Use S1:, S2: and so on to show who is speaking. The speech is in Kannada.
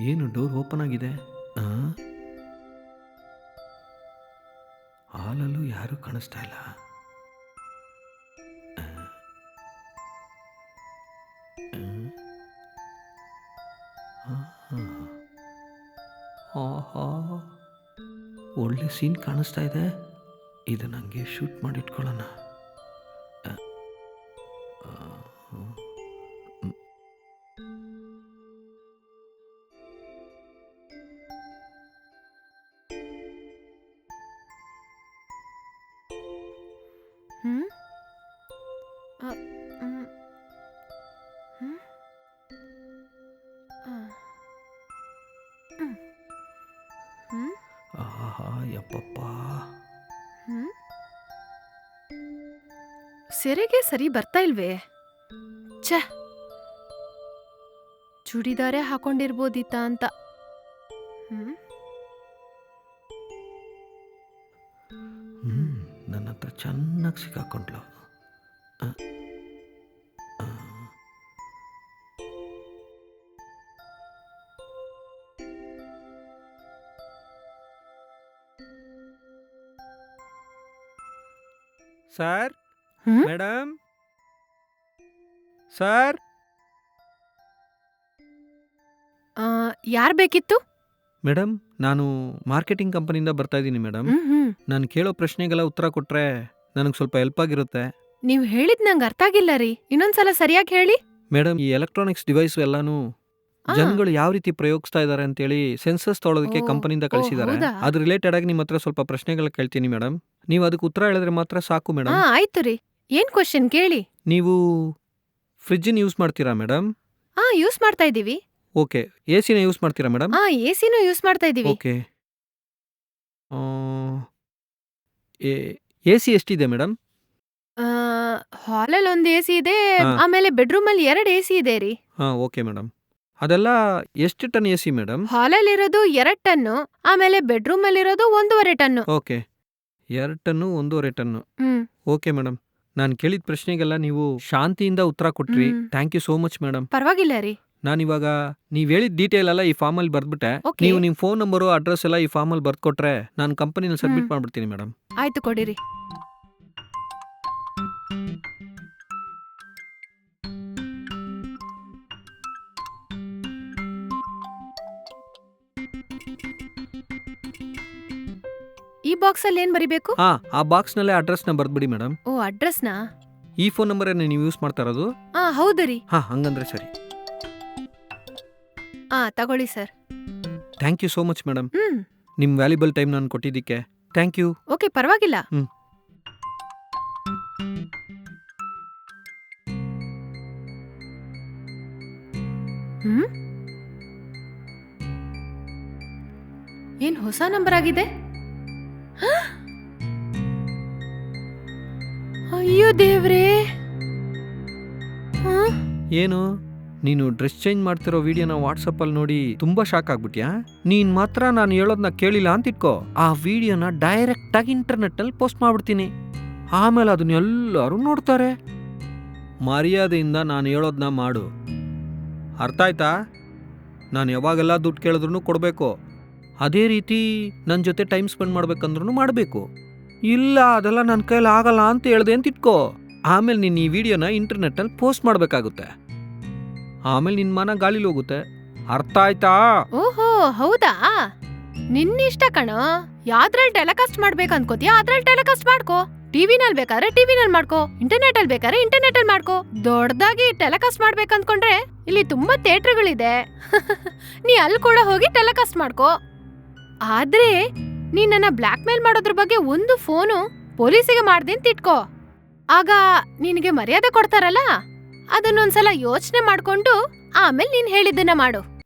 S1: ಏನು ಡೋರ್ ಓಪನ್ ಆಗಿದೆ? ಹಾಲಲ್ಲೂ ಯಾರೂ ಕಾಣಿಸ್ತಾ ಇಲ್ಲ. ಒಳ್ಳೆ ಸೀನ್ ಕಾಣಿಸ್ತಾ ಇದೆ. ಇದು ನನಗೆ ಶೂಟ್ ಮಾಡಿಟ್ಕೊಳ್ಳೋಣ. ಹ್ಮ್.
S2: ಹ್ಮ್ ಮ್, ಹ್ಮ್? ಆ. ಹ್ಮ್. ಹ್ಮ್?
S1: ಆಹಾ ಯಪ್ಪಪ್ಪ
S2: ಹ್ಮ್? ಸೆರೆಗೆ ಸರಿ ಬರ್ತಾ ಇಲ್ವೇ ಛ ಚೂಡಿದಾರೇ ಹಾಕೊಂಡಿರ್ಬೋದಿತ್ತ ಅಂತ ಹ್ಮ್
S1: ಹ್ಞೂ ನನ್ನ ಹತ್ರ ಚೆನ್ನಾಗಿ ಸಿಕ್ಕಾಕೊಂಡ್ಲು. ಸರ್?
S2: ಹ್ಮ್?
S1: ಮೇಡಮ್? ಸರ್?
S2: ಆ, ಯಾರ್ ಬೇಕಿತ್ತು?
S1: ಮೇಡಮ್ ನಾನು ಮಾರ್ಕೆಟಿಂಗ್ ಕಂಪನಿಯಿಂದ ಬರ್ತಾ ಇದ್ದೀನಿ ಮೇಡಮ್
S2: ಹ್ಮ್ ಹ್ಮ್.
S1: ನಾನು ಕೇಳೋ ಪ್ರಶ್ನೆಗೆಲ್ಲ ಉತ್ತರ ಕೊಟ್ರೆ ನನಗೆ ಸ್ವಲ್ಪ ಹೆಲ್ಪ್ ಆಗಿರುತ್ತೆ.
S2: ನೀವು ಹೇಳಿದ್ ನಂಗೆ ಅರ್ಥ ಆಗಿಲ್ಲ ರೀ. ಇನ್ನೊಂದ್ಸಲ ಸರಿಯಾಗಿ ಹೇಳಿ.
S1: ಮೇಡಮ್ ಈ ಎಲೆಕ್ಟ್ರಾನಿಕ್ಸ್ ಡಿವೈಸ್ ಎಲ್ಲಾನು
S2: ಆ,
S1: ಜನಗಳು ಯಾವ ರೀತಿ ಪ್ರಯೋಗಿಸ್ತಾ ಇದ್ದಾರೆ ಅಂತೇಳಿ ಸೆನ್ಸಸ್ ತೊಗೊಳೋದಕ್ಕೆ
S2: ಓ,
S1: ಕಂಪನಿಯಿಂದ
S2: ಓ,
S1: ಕಳಿಸಿದ್ದಾರೆ.
S2: ಹೌದಾ?
S1: ಅದ್ರ ರಿಲೇಟೆಡ್ ಆಗಿ ನಿಮ್ಮ ಹತ್ರ ಸ್ವಲ್ಪ ಪ್ರಶ್ನೆಗಳು ಕೇಳ್ತೀನಿ ಮೇಡಮ್ ನೀವು ಅದಕ್ಕೆ ಉತ್ತರ ಹೇಳಿದ್ರೆ ಮಾತ್ರ ಸಾಕು
S2: ಆ,
S1: ಮೇಡಮ್
S2: ಆಯ್ತು ರೀ. ಏನ್ ಕ್ವಶನ್ ಕೇಳಿ?
S1: ನೀವು ಫ್ರಿಜ್ ಯೂಸ್ ಮಾಡ್ತೀರಾ ಮೇಡಮ್
S2: ಹಾ ಯೂಸ್ ಮಾಡ್ತಾ ಇದೀವಿ
S1: ಓಕೆ. ಎ ಸಿನ ಯೂಸ್ ಮಾಡ್ತೀರಾ ಮೇಡಮ್?
S2: ಆ ಎಸಿನೂ ಯೂಸ್ ಮಾಡ್ತಾ ಇದ್ದೀವಿ.
S1: ಓಕೆ. ಎ ಸಿ ಎಷ್ಟಿದೆ ಮೇಡಮ್?
S2: ಹಾಲಲ್ಲಿ ಒಂದು ಎಸಿ ಇದೆ
S1: ಹಾ.
S2: ಆಮೇಲೆ ಬೆಡ್‌ರೂಮಲ್ಲಿ ಎರಡ್ ಎಸಿ ಇದೆ ರೀ.
S1: ಹಾಂ ಓಕೆ ಮೇಡಮ್. ಅದೆಲ್ಲ ಎಷ್ಟು ಟನ್ ಎ ಸಿ ಮೇಡಮ್?
S2: ಹಾಲಲ್ಲಿ ಇರೋದು ಎರಡ್ ಟನ್ನು ಆಮೇಲೆ ಬೆಡ್‌ರೂಮಲ್ಲಿರೋದು ಅಲ್ಲಿ ಇರೋದು ಒಂದೂವರೆ ಟನ್ನು.
S1: ಓಕೆ. ಎರಡು ಟನ್ನು ಒಂದೂವರೆ ಟನ್ನು.
S2: ಹ್ಮ್.
S1: Okay madam. ನಾನು ಕೇಳಿದ ಪ್ರಶ್ನೆಗೆಲ್ಲ ನೀವು ಶಾಂತಿಯಿಂದ ಉತ್ತರ ಕೊಟ್ರಿ.
S2: ಹ್ಮ್.
S1: Thank you so much madam.
S2: ಪರವಾಗಿಲ್ಲ ರೀ.
S1: ನಾನಿವಾಗ ನೀವು ಹೇಳಿದ ಡೀಟೇಲ್ ಎಲ್ಲ ಈ ಫಾರ್ಮಲ್ಲಿ ಬರ್ದ್ಬಿಟ್ಟೆ.
S2: ಓಕೆ
S1: ನೀವು ನಿಮ್ಮ ಫೋನ್ ನಂಬರು ಅಡ್ರೆಸ್ ಎಲ್ಲ ಈ ಫಾರ್ಮಲ್ಲಿ ಬರ್ದು ಕೊಟ್ರೆ ನಾನು ಕಂಪನಿನಲ್ಲಿ ಸಬ್ಮಿಟ್
S2: ಹ್ಮ್.
S1: ಮಾಡ್ಬಿಡ್ತೀನಿ ಮೇಡಮ್
S2: ಆಯ್ತು ಕೊಡಿರಿ. ಈ ಬಾಕ್ಸ್ ಅಲ್ಲಿ ಏನ್ ಬರಿಬೇಕು?
S1: ಹಾ ಆ ಬಾಕ್ಸ್ನಲ್ಲೇ ಅಡ್ರೆಸ್ನ ಬರ್ದ್ಬಿಡಿ ಮೇಡಮ್
S2: ಓ ಅಡ್ರೆಸ್ನಾ
S1: ಈ ಫೋನ್ ನಂಬರೇ ನೀವು ಯೂಸ್ ಮಾಡ್ತಾ ಇರೋದು?
S2: ಆ ಹೌದು ರೀ.
S1: ಹಾ ಹಂಗಂದ್ರೆ ಸರಿ.
S2: ಆ ತಗೊಳ್ಳಿ sir.
S1: Thank you so much madam
S2: ಹ್ಮ್.
S1: ನಿಮ್ಮ ವ್ಯಾಲ್ಯೂಬಲ್ ಟೈಮ್ ನಾನು ಕೊಟ್ಟಿದ್ದಕ್ಕೆ. Thank you.
S2: ಓಕೆ ಪರವಾಗಿಲ್ಲ.
S1: ಹ್ಮ್.
S2: ಹ್ಮ್? ಏನ್ ಹೊಸ ನಂಬರ್ ಆಗಿದೆ? ಹ? ಅಯ್ಯೋ ದೇವ್ರೇ. ಹ?
S1: ಏನು? ನೀನು ಡ್ರೆಸ್ ಚೇಂಜ್ ಮಾಡ್ತಿರೋ ವಿಡಿಯೋನ ವಾಟ್ಸಪ್ಪಲ್ಲಿ ನೋಡಿ ತುಂಬಾ ಶಾಕ್ ಆಗ್ಬಿಟ್ಯಾ? ನೀನ್ ಮಾತ್ರ ನಾನು ಹೇಳೋದನ್ನ ಕೇಳಿಲ್ಲ ಅಂತ ಇಟ್ಕೋ. ಆ ವಿಡಿಯೋನ ಡೈರೆಕ್ಟ್ ಆಗಿ ಇಂಟರ್ನೆಟ್ ಅಲ್ಲಿ ಪೋಸ್ಟ್ ಮಾಡ್ಬಿಡ್ತೀನಿ. ಆಮೇಲೆ ಅದನ್ನ ಎಲ್ಲರೂ ನೋಡ್ತಾರೆ. ಮರ್ಯಾದೆಯಿಂದ ನಾನು ಹೇಳೋದನ್ನ ಮಾಡು. ಅರ್ಥ ಆಯ್ತಾ? ನಾನು ಯಾವಾಗೆಲ್ಲ ದುಡ್ಡು ಕೇಳಿದ್ರು ಕೊಡಬೇಕು. ಅದೇ ರೀತಿ ನನ್ನ ಜೊತೆ ಟೈಮ್ ಸ್ಪೆಂಡ್ ಮಾಡ್ಬೇಕಂದ್ರೂ ಮಾಡಬೇಕು. ಇಲ್ಲ, ಅದೆಲ್ಲ ನನ್ನ ಕೈಯಲ್ಲಿ ಆಗಲ್ಲ ಅಂತ ಹೇಳ್ದೆ ಅಂತ ಇಟ್ಕೋ. ಆಮೇಲೆ ನೀನು ಈ ವಿಡಿಯೋನ ಇಂಟರ್ನೆಟ್ಟಲ್ಲಿ ಪೋಸ್ಟ್ ಮಾಡಬೇಕಾಗುತ್ತೆ. ಆಮೇಲೆ ನಿನ್ ಮನ ಗಾಳಿಲಿ ಹೋಗುತ್ತೆ. ಅರ್ಥ ಆಯ್ತಾ?
S2: ಓಹೋ, ಹೌದಾ? ನಿನ್ನಿಷ್ಟ ಕಣೋ. ಯಾವ್ದ್ರಲ್ಲಿ ಟೆಲಿಕಾಸ್ಟ್ ಮಾಡ್ಬೇಕು ಅನ್ಕೋತೀಯ? ಅದ್ರಲ್ಲಿ ಟೆಲಿಕಾಸ್ಟ್ ಮಾಡ್ಕೋ. ಟಿವಿನಲ್ಲಿ ಬೇಕಾದ್ರೆ ಟಿವಿನಲ್ಲಿ ಮಾಡ್ಕೋ. ಇಂಟರ್ನೆಟ್ ಅಲ್ಲಿ ಬೇಕಾದ್ರೆ ಇಂಟರ್ನೆಟ್ ಅಲ್ಲಿ ಮಾಡ್ಕೋ. ದೊಡ್ಡದಾಗಿ ಟೆಲಿಕಾಸ್ಟ್ ಮಾಡ್ಬೇಕು ಅನ್ಕೊಂಡ್ರೆ ಇಲ್ಲಿ ತುಂಬಾ ಥಿಯೇಟರ್ಗಳಿದೆ. ನೀ ಅಲ್ಲಿ ಕೂಡ ಹೋಗಿ ಟೆಲಿಕಾಸ್ಟ್ ಮಾಡ್ಕೋ. ಆದ್ರೆ ನೀ ನನ್ನ ಬ್ಲಾಕ್ ಮೇಲ್ ಮಾಡೋದ್ರ ಬಗ್ಗೆ ಒಂದು ಫೋನು ಪೊಲೀಸಿಗೆ ಮಾಡ್ದೆ ಅಂತ ಇಟ್ಕೋ. ಆಗ ನಿನಗೆ ಮರ್ಯಾದೆ ಕೊಡ್ತಾರಲ್ಲ? ಅದನ್ನೊಂದ್ಸಲ ಯೋಚನೆ ಮಾಡ್ಕೊಂಡು ಆಮೇಲೆ ನೀನ್ ಹೇಳಿದ್ದನ್ನ ಮಾಡು.